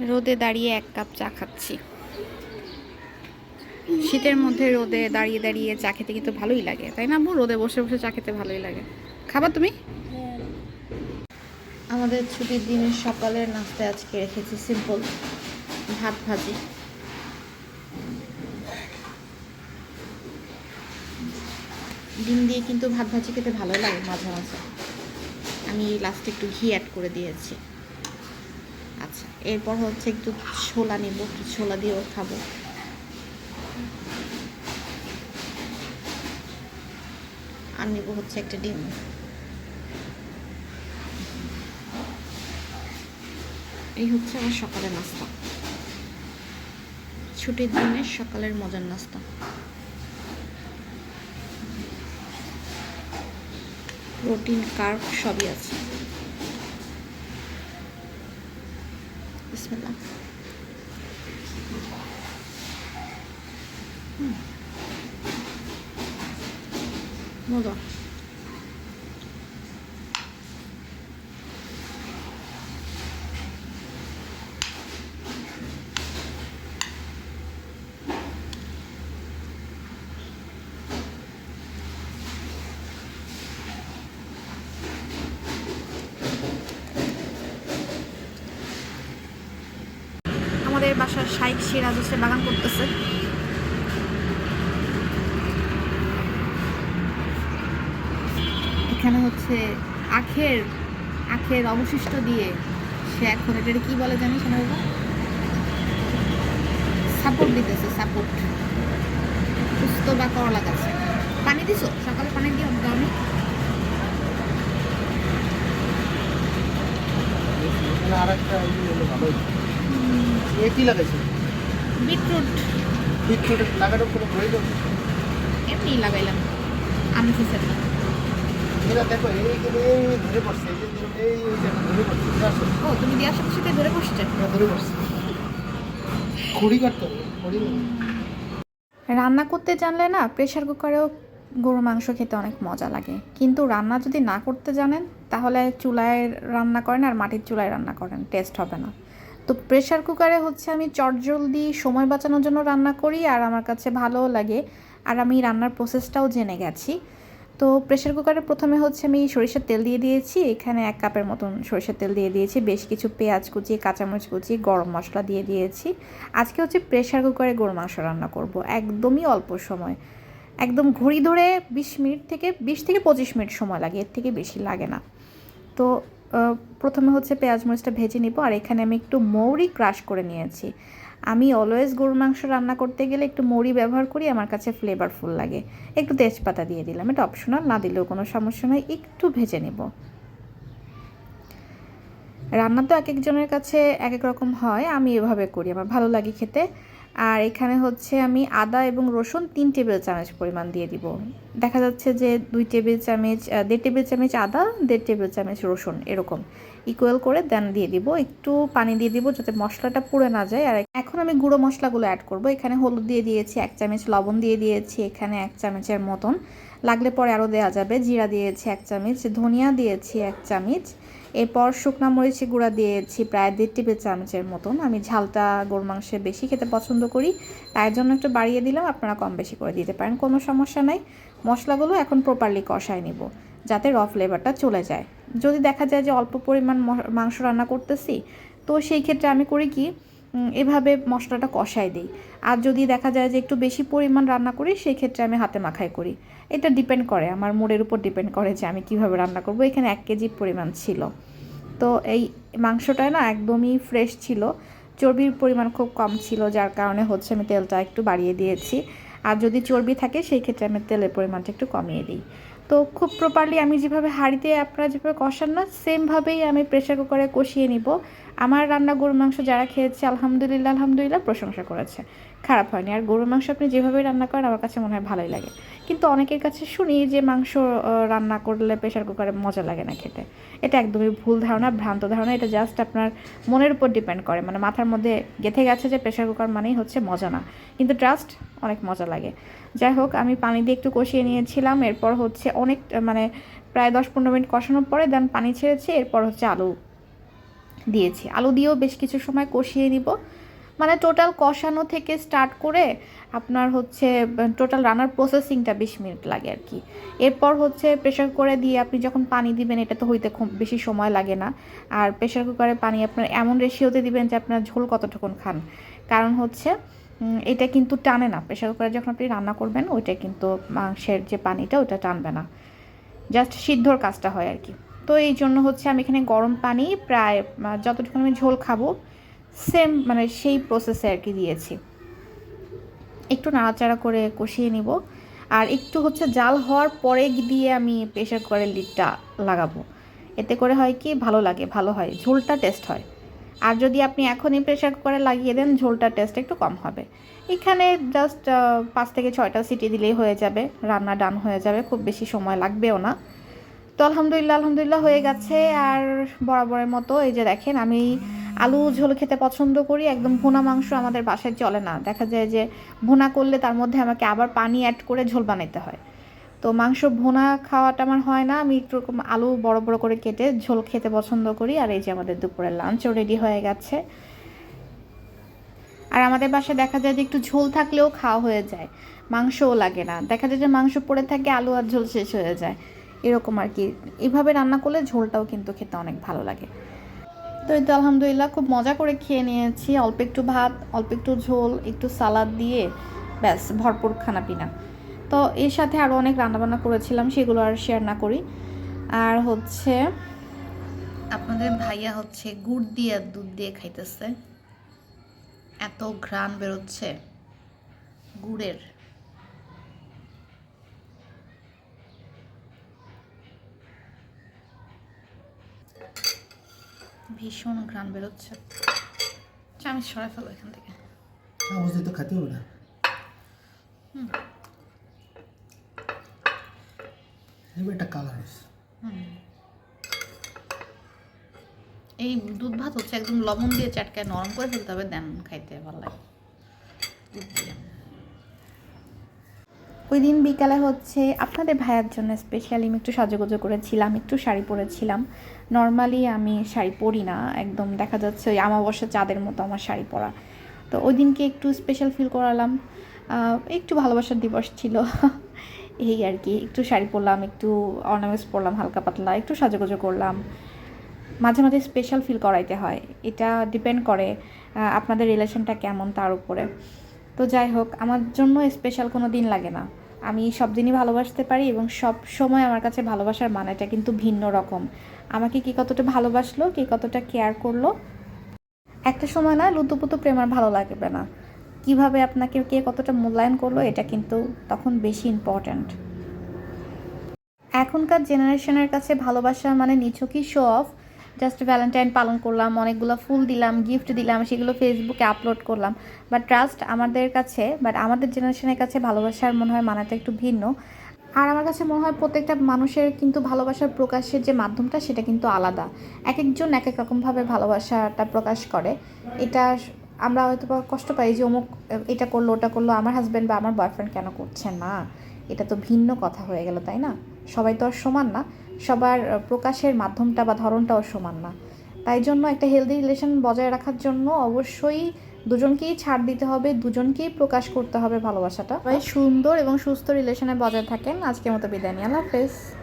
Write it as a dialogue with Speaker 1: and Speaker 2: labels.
Speaker 1: রোদে দাঁড়িয়ে এক কাপ চা খাচ্ছি। শীতের মধ্যে রোদে দাঁড়িয়ে দাঁড়িয়ে চা খেতে কিন্তু ভালোই লাগে তাই না রোদে বসে বসে চা খেতে ভালোই লাগে। খাবার তুমি? আমাদের ছুটির দিনের সকালের নাস্তা আজকে রেখেছি সিম্পল ভাত ভাজি। ডিম দিয়ে কিন্তু ভাত ভাজি খেতে ভালো লাগে মাঝে মাঝে। আমি লাস্টে একটু ঘি অ্যাড করে দিয়েছি। এরপর হচ্ছে একটু ছোলা নিব ছোলা দিয়েও খাব। আর নিব হচ্ছে একটা ডিম। এই হচ্ছে আমার সকালের নাস্তা। ছুটির দিনে সকালের মজার নাস্তা। প্রোটিন, কার্ব সবই আছে। 木头。আমাদের বাসার শাইক সিরাজ হচ্ছে বাগান করতেছে। এখানে হচ্ছে আখের আখের অবশিষ্ট দিয়ে সে এখন এটা কি বলে জানি শোনা বাবা? সাপোর্ট দিতেছে, সাপোর্ট। সুস্থ বা করলা গাছে। পানি দিছো? সকালে পানি দাওনি
Speaker 2: এখানে আরেকটা ইয়ে ভালো। এ কি লাগাইছে?
Speaker 1: বিটরুট।
Speaker 2: বিটরুট লাগানোর কোনো প্রয়োজন।
Speaker 1: এমনি লাগাইলাম। আমি খেতে
Speaker 2: এরা দেখো এই কিন্তু এই ধরে পড়ছে এই যে এই ধরে পড়ছে
Speaker 1: ও তুমি দেওয়ার সাথে সাথে ধরে বসছে?
Speaker 2: ধরে পড়ছে। খুঁড়ি কাটতে হবে খুঁড়ি
Speaker 1: রান্না করতে জানলে না প্রেশার কুকারেও গরুর মাংস খেতে অনেক মজা লাগে। কিন্তু রান্না যদি না করতে জানেন তাহলে চুলায় রান্না করেন আর মাটির চুলায় রান্না করেন টেস্ট হবে না। তো প্রেশার কুকারে হচ্ছে আমি চটজলদি সময় বাঁচানোর জন্য রান্না করি আর আমার কাছে ভালোও লাগে। আর আমি রান্নার প্রসেসটাও জেনে গেছি। তো প্রেশার কুকারে প্রথমে হচ্ছে আমি সরিষার তেল দিয়ে দিয়েছি। এখানে এক কাপের মতন সরিষার তেল দিয়ে দিয়েছি। বেশ কিছু পেঁয়াজ কুচি, কাঁচামরিচ কুচি, গরম মশলা দিয়ে দিয়েছি। আজকে হচ্ছে প্রেশার কুকারে গরু মাংস রান্না করব। একদমই অল্প সময়। একদম ঘড়ি ধরে বিশ মিনিট থেকে বিশ থেকে পঁচিশ মিনিট সময় লাগে। এর থেকে বেশি লাগে না। তো প্রথমে হচ্ছে পেঁয়াজ মরিচটা ভেজে নিব, আর এখানে আমি একটু মৌরি ক্রাশ করে নিয়েছি। আমি অলওয়েজ গরুর মাংস রান্না করতে গেলে একটু মৌরি ব্যবহার করি, আমার কাছে ফ্লেভারফুল লাগে। একটু তেজপাতা দিয়ে দিলাম, এটা অপশনাল না দিলেও কোনো সমস্যা নয় একটু ভেজে নেব। রান্না তো এক একজনের কাছে এক এক রকম হয়, আমি এভাবে করি, আমার ভালো লাগে খেতে। আর এখানে হচ্ছে আমি আদা এবং রসুন তিন টেবিল চামচ পরিমাণ দিয়ে দিব। দেখা যাচ্ছে যে দুই টেবিল চামচ দেড় টেবিল চামচ আদা, দেড় টেবিল চামচ রসুন এরকম ইকুয়াল করে দেন দিয়ে দিব। একটু পানি দিয়ে দিব যাতে মশলাটা পুড়ে না যায়। আর এখন আমি গুঁড়ো মশলাগুলো অ্যাড করব। এখানে হলুদ দিয়ে দিয়েছি, এক চামচ লবণ দিয়ে দিয়েছি, এখানে এক চামচের মতন। লাগলে পরে আরও দেওয়া যাবে। জিরা দিয়েছি এক চামচ, ধনিয়া দিয়েছি এক চামচ, এরপর শুকনা মরিচি গুঁড়া দিয়েছি প্রায় দেড় টেবিল চামচের মতন। আমি ঝালটা গরু মাংসে বেশি খেতে পছন্দ করি, তাই জন্য একটু বাড়িয়ে দিলাম, আপনারা কম বেশি করে দিতে পারেন, কোনো সমস্যা নাই। মশলাগুলো এখন প্রপারলি কষায় নিব, যাতে র ফ্লেভারটা চলে যায়। যদি দেখা যায় যে অল্প পরিমাণ মাংস রান্না করতেছি, তো সেই ক্ষেত্রে আমি করি কি এভাবে মশলাটা কষাই দিই। আর যদি দেখা যায় যে একটু বেশি পরিমাণ রান্না করি সেই ক্ষেত্রে আমি হাতে মাখাই করি। এটা ডিপেন্ড করে। আমার মোড়ের উপর ডিপেন্ড করে যে আমি কীভাবে রান্না করব। এখানে এক কেজি পরিমাণ ছিল। তো এই মাংসটা না একদমই ফ্রেশ ছিল। চর্বির পরিমাণ খুব কম ছিল, যার কারণে হচ্ছে আমি তেলটা একটু বাড়িয়ে দিয়েছি। আর যদি চর্বি থাকে সেই ক্ষেত্রে আমি তেলের পরিমাণটা একটু কমিয়ে দিই। তো খুব প্রপারলি আমি যেভাবে হাঁড়িতে আপনারা যেভাবে কষান না সেমভাবেই আমি প্রেশার কুকারে কষিয়ে নিব। আমার রান্না গরুর মাংস যারা খেয়েছে, আলহামদুলিল্লাহ আলহামদুলিল্লাহ প্রশংসা করেছে। খারাপ হয়নি। আর গরুর মাংস আপনি যেভাবে রান্না করেন, আমার কাছে মনে হয় ভালোই লাগে। কিন্তু অনেকের কাছে শুনি যে মাংস রান্না করলে প্রেশার কুকারে মজা লাগে না খেতে। এটা একদমই ভুল ধারণা, ভ্রান্ত ধারণা। এটা জাস্ট আপনার মনের উপর ডিপেন্ড করে। মানে মাথার মধ্যে গেঁথে গেছে যে প্রেশার কুকার মানেই হচ্ছে মজা না। কিন্তু ট্রাস্ট অনেক মজা লাগে। যাই হোক, আমি পানি দিয়ে একটু কষিয়ে নিয়েছিলাম। এরপর হচ্ছে অনেক মানে প্রায় দশ পনেরো মিনিট কষানোর পরে দেন পানি ছেড়েছি। এরপর হচ্ছে আলু দিয়েছি। আলু দিয়েও বেশ কিছু সময় কষিয়ে নিব। মানে টোটাল কষানো থেকে স্টার্ট করে আপনার হচ্ছে টোটাল রান্নার প্রসেসিংটা বিশ মিনিট লাগে আর কি। এরপর হচ্ছে প্রেশার কুকারে দিয়ে আপনি যখন পানি দিবেন, এটা তো হইতে খুব বেশি সময় লাগে না। আর প্রেশার কুকারে পানি আপনার এমন রেশিওতে দিবেন যে আপনার ঝোল কতটুকুন খান। কারণ হচ্ছে এটা কিন্তু টানে না। প্রেশার কুকারে যখন আপনি রান্না করবেন, ওইটা কিন্তু মাংসের যে পানিটা, ওটা টানবে না। জাস্ট সিদ্ধর কাজটা হয় আর কি। তো এই জন্য হচ্ছে আমি এখানে গরম পানি প্রায় যতটুকু আমি ঝোল খাব সেম মানে সেই প্রসেসে আর কি দিয়েছি। একটু নাড়াচাড়া করে কষিয়ে নিব। আর একটু হচ্ছে জাল হওয়ার পরে দিয়ে আমি প্রেশার কুকারের লিডটা লাগাবো। এতে করে হয় কি, ভালো লাগে, ভালো হয়, ঝোলটা টেস্ট হয়। আর যদি আপনি এখনই প্রেশার কুকারে লাগিয়ে দেন, ঝোলটা টেস্ট একটু কম হবে। এখানে জাস্ট পাঁচ থেকে ছয়টা সিটি দিলেই হয়ে যাবে, রান্না ডান হয়ে যাবে, খুব বেশি সময় লাগবেও না। তো আলহামদুলিল্লাহ আলহামদুলিল্লাহ হয়ে গেছে। আর বরাবরের মতো এই যে দেখেন, আমি আলু ঝোল খেতে পছন্দ করি, একদম ভুনা মাংস আমাদের বাসায় চলে না। দেখা যায় যে ভুনা করলে তার মধ্যে আমাকে আবার পানি অ্যাড করে ঝোল বানাইতে হয়। তো মাংস ভুনা খাওয়াটা আমার হয় না, আমি একটু এরকম আলু বড় বড় করে কেটে ঝোল খেতে পছন্দ করি। আর এই যে আমাদের দুপুরের লাঞ্চও রেডি হয়ে গেছে। আর আমাদের বাসায় দেখা যায় যে একটু ঝোল থাকলেও খাওয়া হয়ে যায়, মাংসও লাগে না। দেখা যায় যে মাংস পড়ে থাকে, আলু আর ঝোল শেষ হয়ে যায়। এরকম আর কি। এভাবে রান্না করলে ঝোলটাও কিন্তু খেতে অনেক ভালো লাগে। তো এই তো আলহামদুলিল্লাহ খুব মজা করে খেয়ে নিয়েছি। অল্প একটু ভাত, অল্প একটু ঝোল, একটু সালাদ দিয়ে ব্যাস ভরপুর খানা পিনা তো এর সাথে আরও অনেক রান্নাবান্না করেছিলাম, সেগুলো আর শেয়ার না করি। আর হচ্ছে আপনাদের ভাইয়া হচ্ছে গুড় দিয়ে আর দুধ দিয়ে খাইতেছে। এত ঘ্রাণ বেরোচ্ছে গুড়ের। ভীষণ ঘ্রাণ বেরোচ্ছে। আচ্ছা, আমি সরাই ফেলো এখান থেকে।
Speaker 2: বুঝতে তো খাতে হবে না। এবার একটা কালার
Speaker 1: এই দুধ ভাত হচ্ছে একদম লবণ দিয়ে চাটকায় নরম করে ফেলতে হবে দেন খাইতে ভালো লাগে। দুধ দিয়ে। ওই দিন বিকালে হচ্ছে আপনাদের ভাইয়ার জন্য স্পেশালি আমি একটু সাজুগুজু করেছিলাম, একটু শাড়ি পরেছিলাম। নর্মালি আমি শাড়ি পরি না, একদম দেখা যাচ্ছে ওই আমাবস্যা চাঁদের মতো আমার শাড়ি পরা। তো ওই দিনকে একটু স্পেশাল ফিল করালাম। একটু ভালোবাসার দিবস ছিল। এই আর কি, একটু শাড়ি পরলাম, একটু অর্নামেন্টস পরলাম, হালকা পাতলা, একটু সাজুগুজু করলাম। মাঝে মাঝে স্পেশাল ফিল করাইতে হয়। এটা ডিপেন্ড করে আপনাদের রিলেশনটা কেমন তার উপরে। তো যাই হোক, আমার জন্য স্পেশাল কোনো দিন লাগে না। আমি সব দিনই ভালোবাসতে পারি এবং সব সময় আমার কাছে ভালোবাসার মানেটা কিন্তু ভিন্ন রকম। আমাকে কি কতটা ভালোবাসলো, কি কতটা কেয়ার করল? একটা সময় না লুতুপুতু প্রেম আর ভালো লাগবে না। কীভাবে আপনাকে কে কতটা মূল্যায়ন করল, এটা কিন্তু তখন বেশি ইম্পর্ট্যান্ট এখনকার জেনারেশনের কাছে ভালোবাসা মানে নিছকই শো অফ জাস্ট ভ্যালেন্টাইন পালন করলাম, অনেকগুলো ফুল দিলাম গিফট দিলাম, সেগুলো ফেসবুকে আপলোড করলাম। বাট ট্রাস্ট আমাদের কাছে বাট আমাদের জেনারেশনের কাছে ভালোবাসার মনে হয় মানাটা একটু ভিন্ন। আর আমার কাছে মনে হয় প্রত্যেকটা মানুষের কিন্তু ভালোবাসার প্রকাশের যে মাধ্যমটা, সেটা কিন্তু আলাদা। এক একজন এক এক রকমভাবে ভালোবাসাটা প্রকাশ করে। এটা আমরা হয়তো কষ্ট পাই যে অমুক, এটা করল, ওটা করল, আমার হাজব্যান্ড বা আমার বয়ফ্রেন্ড কেন করছে না? এটা তো ভিন্ন কথা হয়ে গেল, তাই না? সবাই তো আর সমান না। সবার প্রকাশের মাধ্যমটা বা ধরনটাও সমান না। তাই জন্য একটা হেলদি রিলেশন বজায় রাখার জন্য অবশ্যই দুজনকেই ছাড় দিতে হবে, দুজনকেই প্রকাশ করতে হবে ভালোবাসাটা। সুন্দর এবং সুস্থ রিলেশনে বজায় থাকেন। আজকের মতো বিদায় নিয়ে আল্লাহ হাফেজ।